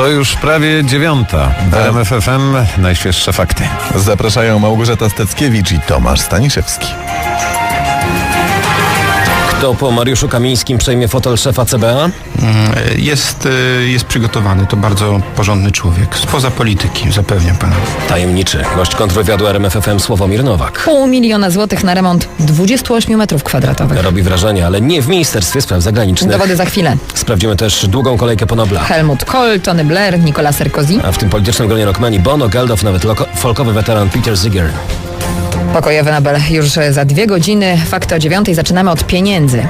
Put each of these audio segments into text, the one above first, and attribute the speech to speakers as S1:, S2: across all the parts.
S1: To już prawie dziewiąta. W RMF FM najświeższe fakty.
S2: Zapraszają Małgorzata Steckiewicz i Tomasz Staniszewski.
S3: Kto po Mariuszu Kamińskim przejmie fotel szefa CBA?
S4: Jest, y, jest przygotowany, to bardzo porządny człowiek. Spoza polityki, zapewniam pana.
S3: Tajemniczy. Gość kontrwywiadu RMFFM Sławomir Nowak.
S5: Pół miliona złotych na remont 28 metrów kwadratowych.
S3: Robi wrażenie, ale nie w Ministerstwie Spraw Zagranicznych.
S5: Dowody za chwilę.
S3: Sprawdzimy też długą kolejkę po Nobla.
S5: Helmut Kohl, Tony Blair, Nicolas Sarkozy.
S3: A w tym politycznym gronie rockmani Bono, Geldof, nawet folkowy weteran Peter Ziger.
S5: Pokojowy Nobel już za dwie godziny. Fakty o dziewiątej zaczynamy od pieniędzy.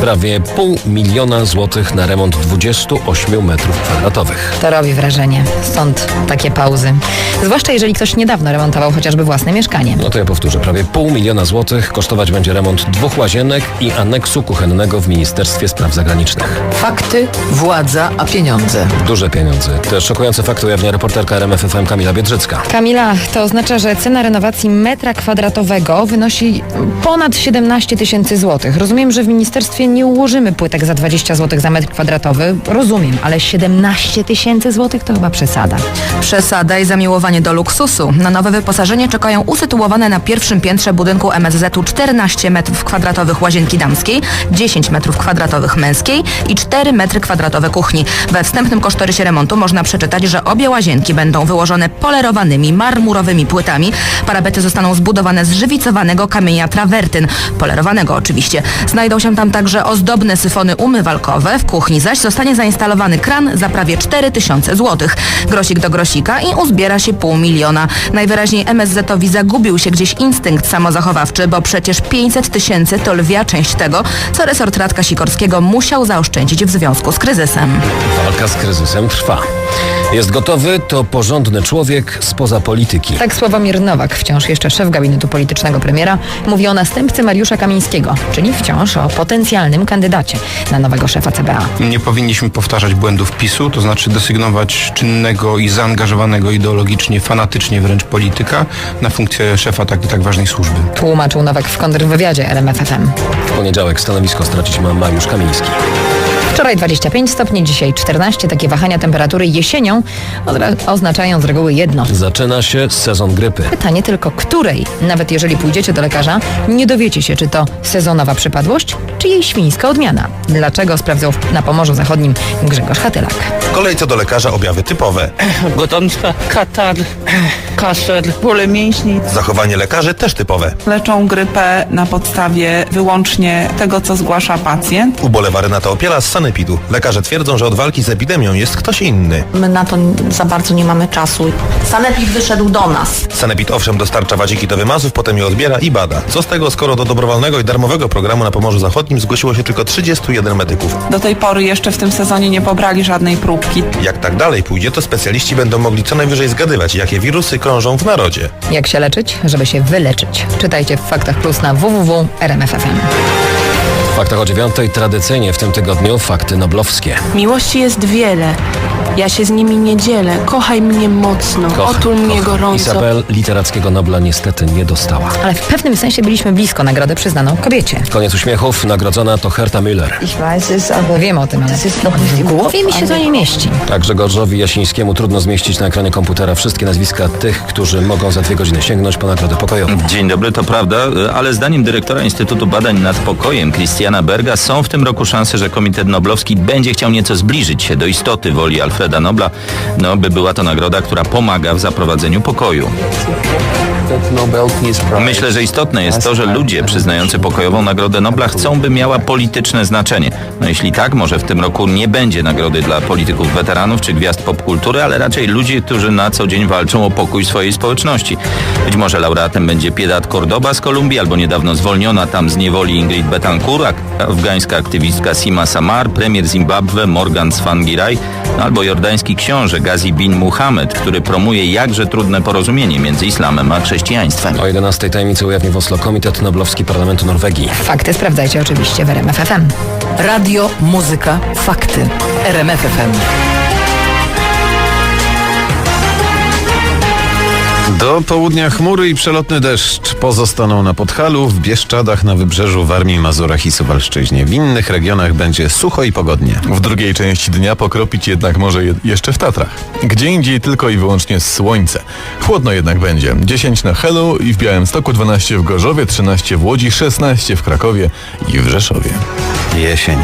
S3: Prawie pół miliona złotych na remont 28 metrów kwadratowych.
S5: To robi wrażenie. Stąd takie pauzy. Zwłaszcza jeżeli ktoś niedawno remontował chociażby własne mieszkanie.
S3: No to ja powtórzę, prawie pół miliona złotych kosztować będzie remont dwóch łazienek i aneksu kuchennego w Ministerstwie Spraw Zagranicznych.
S6: Fakty, władza, a pieniądze.
S3: Duże pieniądze. Te szokujące fakty ujawnia reporterka RMFFM Kamila Biedrzycka.
S5: Kamila, to oznacza, że cena renowacji metra kwadratowego wynosi ponad 17 tysięcy złotych. Rozumiem, że w ministerstwie nie ułożymy płytek za 20 złotych za metr kwadratowy. Rozumiem, ale 17 tysięcy złotych to chyba przesada.
S7: Przesada i zamiłowanie do luksusu. Na nowe wyposażenie czekają usytuowane na pierwszym piętrze budynku MSZ-u 14 metrów kwadratowych łazienki damskiej, 10 metrów kwadratowych męskiej i 4 metry kwadratowe kuchni. We wstępnym kosztorysie remontu można przeczytać, że obie łazienki będą wyłożone polerowanymi, marmurowymi płytami. Parapety zostaną zbudowane z żywicowanego kamienia trawertyn, polerowanego oczywiście. Znajdą się tam także ozdobne syfony umywalkowe. W kuchni zaś zostanie zainstalowany kran za prawie 4000 zł. Grosik do grosika i uzbiera się pół miliona. Najwyraźniej MSZ-owi zagubił się gdzieś instynkt samozachowawczy, bo przecież 500 tysięcy to lwia część tego, co resort Radka Sikorskiego musiał zaoszczędzić w związku z kryzysem.
S3: Walka z kryzysem trwa. Jest gotowy, to porządny człowiek spoza polityki.
S5: Tak Sławomir Nowak, wciąż jeszcze szef gabinetu politycznego premiera, mówi o następcy Mariusza Kamińskiego, czyli wciąż o potencjalnym kandydacie na nowego szefa CBA.
S4: Nie powinniśmy powtarzać błędów PiSu, to znaczy desygnować czynnego i zaangażowanego ideologicznie, fanatycznie wręcz polityka na funkcję szefa tak, tak ważnej służby.
S5: Tłumaczył Nowak w kontrwywiadzie RMFFM.
S3: W poniedziałek stanowisko stracić ma Mariusz Kamiński.
S5: Wczoraj 25 stopni, dzisiaj 14. Takie wahania temperatury jesienią oznaczają z reguły jedno.
S3: Zaczyna się sezon grypy.
S5: Pytanie tylko której? Nawet jeżeli pójdziecie do lekarza, nie dowiecie się, czy to sezonowa przypadłość, czy jej świńska odmiana. Dlaczego sprawdzał na Pomorzu Zachodnim Grzegorz Hatylak.
S8: W kolejce do lekarza objawy typowe.
S9: Gorączka, katar, kaszel, bóle mięśni.
S8: Zachowanie lekarzy też typowe.
S10: leczą grypę na podstawie wyłącznie tego, co zgłasza pacjent.
S8: Ubolewa Renata Opiela z Sanepidu. Lekarze twierdzą, że od walki z epidemią jest ktoś inny.
S11: My na to za bardzo nie mamy czasu. Sanepid wyszedł do nas.
S8: Sanepid owszem dostarcza wadziki do wymazów, potem je odbiera i bada. Co z tego, skoro do dobrowolnego i darmowego programu na Pomorzu Zachodnim zgłosiło się tylko 31 medyków.
S10: Do tej pory jeszcze w tym sezonie nie pobrali żadnej próbki.
S8: Jak tak dalej pójdzie, to specjaliści będą mogli co najwyżej zgadywać, jakie wirusy krążą w narodzie.
S5: Jak się leczyć, żeby się wyleczyć? Czytajcie w Faktach Plus na www.rmf.fm.
S3: W faktach o dziewiątej tradycyjnie w tym tygodniu fakty noblowskie.
S12: Miłości jest wiele. Ja się z nimi nie dzielę. Kochaj mnie mocno. Otul mnie
S3: kocha.
S12: gorąco.
S3: Isabel literackiego Nobla niestety nie dostała.
S5: Ale w pewnym sensie byliśmy blisko nagrodę przyznaną kobiecie.
S3: Koniec uśmiechów, nagrodzona to Herta Müller.
S5: Wiem o tym, ale w głowie mi się to nie mieści.
S3: Tak Grzegorzowi Jasińskiemu trudno zmieścić na ekranie komputera wszystkie nazwiska tych, którzy mogą za dwie godziny sięgnąć po nagrodę pokojową.
S13: Dzień dobry, to prawda, ale zdaniem dyrektora Instytutu Badań nad Pokojem Christiana Berga są w tym roku szanse, że Komitet Noblowski będzie chciał nieco zbliżyć się do istoty woli Alfreda Nobla, no by była to nagroda, która pomaga w zaprowadzeniu pokoju. Myślę, że istotne jest to, że ludzie przyznający pokojową Nagrodę Nobla chcą, by miała polityczne znaczenie. No jeśli tak, może w tym roku nie będzie nagrody dla polityków weteranów czy gwiazd popkultury, ale raczej ludzi, którzy na co dzień walczą o pokój swojej społeczności. Być może laureatem będzie Piedad Cordoba z Kolumbii, albo niedawno zwolniona tam z niewoli Ingrid Betancourt, afgańska aktywistka Sima Samar, premier Zimbabwe Morgan Tsvangirai, albo jordański książę Gazi bin Muhammad, który promuje jakże trudne porozumienie między islamem a chrześcijaństwem.
S3: O 11 tajemnicy ujawni w Oslo Komitet Noblowski Parlamentu Norwegii.
S5: Fakty sprawdzajcie oczywiście w RMFFM.
S6: Radio, muzyka, fakty. RMF
S1: Do południa chmury i przelotny deszcz pozostaną na Podhalu, w Bieszczadach, na Wybrzeżu, Warmii, Mazurach i Suwalszczyźnie. W innych regionach będzie sucho i pogodnie.
S2: W drugiej części dnia pokropić jednak może je, jeszcze w Tatrach. Gdzie indziej tylko i wyłącznie słońce. Chłodno jednak będzie. 10 na Helu i w Białymstoku, 12 w Gorzowie, 13 w Łodzi, 16 w Krakowie i w Rzeszowie.
S1: Jesień.